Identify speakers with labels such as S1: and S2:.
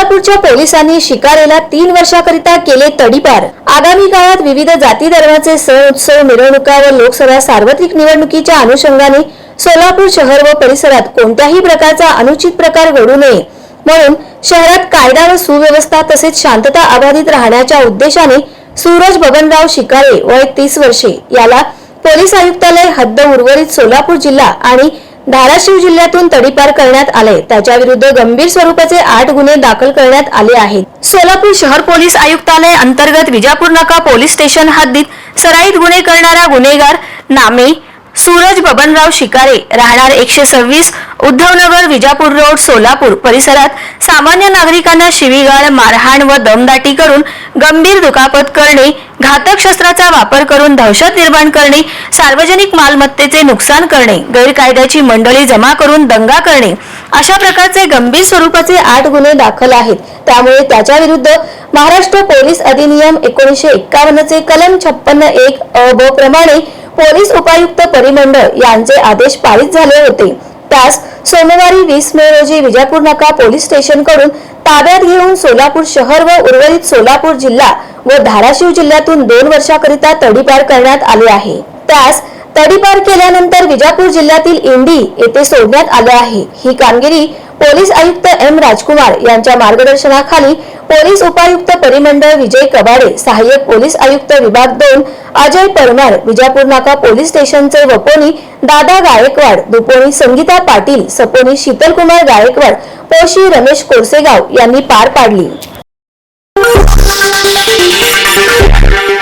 S1: सोलापूरच्या पोलिसांनी शिकारेला तीन वर्षाकरिता केले तडीपार. आगामी काळात विविध जाती धर्माचे सण उत्सव मिरवणुका व लोकसभा सार्वत्रिक निवडणुकीच्या अनुषंगाने सोलापूर शहर व परिसरात कोणत्याही प्रकारचा अनुचित प्रकार घडू नये. म्हणून शहरात कायदा व सुव्यवस्था तसेच शांतता अबाधित राहण्याच्या उद्देशाने सूरज बबनराव शिकारे वय तीस वर्षे याला पोलीस आयुक्तालय हद्द उर्वरित सोलापूर जिल्हा आणि धाराशिव जिल्ह्यातून तडीपार करण्यात आले. त्याच्या विरुद्ध गंभीर स्वरूपाचे आठ गुन्हे दाखल करण्यात आले आहेत. सोलापूर शहर पोलीस आयुक्तालय अंतर्गत विजापूर नाका पोलीस स्टेशन हद्दीत सराईत गुन्हे करणारा गुन्हेगार नामे सूरज बबनराव शिकारे राहणार एकशे सव्वीस उद्धवनगर विजापूर रोड सोलापूर परिसरात सामान्य नागरिकांना शिवीगाळ मारहाण व दमदाटी करून गंभीर दुखापत करणे घातक शस्त्राचा वापर करून दहशत निर्माण करणे सार्वजनिक मालमत्तेचे नुकसान करणे गैरकायद्याची मंडळी जमा करून दंगा करणे अशा प्रकारचे गंभीर स्वरूपाचे आठ गुन्हे दाखल आहेत. त्यामुळे त्याच्या विरुद्ध महाराष्ट्र पोलीस अधिनियम एकोणीसशे एक्कावन्नचे कलम छप्पन्न एक अ ब प्रमाणे पोलीस उपायुक्त परिमंडळ यांचे आदेश पारित झाले होते. त्यास सोमवारी वीस मे रोजी विजापूर नाका पोलीस स्टेशनकडून ताब्यात घेऊन सोलापूर शहर व उर्वरित सोलापूर जिल्हा व धाराशिव जिल्ह्यातून दोन वर्षाकरिता तडीपार करण्यात आले आहे. त्यास तडीपार केल्यानंतर विजापूर जिल्ह्यातील इंडी येथे सोडण्यात आले आहे. ही कामगिरी पोलीस आयुक्त एम राजकुमार यांच्या मार्गदर्शनाखाली पोलीस उपायुक्त परिमंडळ विजय कबाडे सहाय्यक पोलीस आयुक्त विभाग दोन अजय परमार विजापूर नाका पोलीस स्टेशनचे वपोनी दादा गायकवाड दुपोनी संगीता पाटील सपोनी शीतलकुमार गायकवाड पोशी रमेश कोरसेगाव यांनी पार पाडली.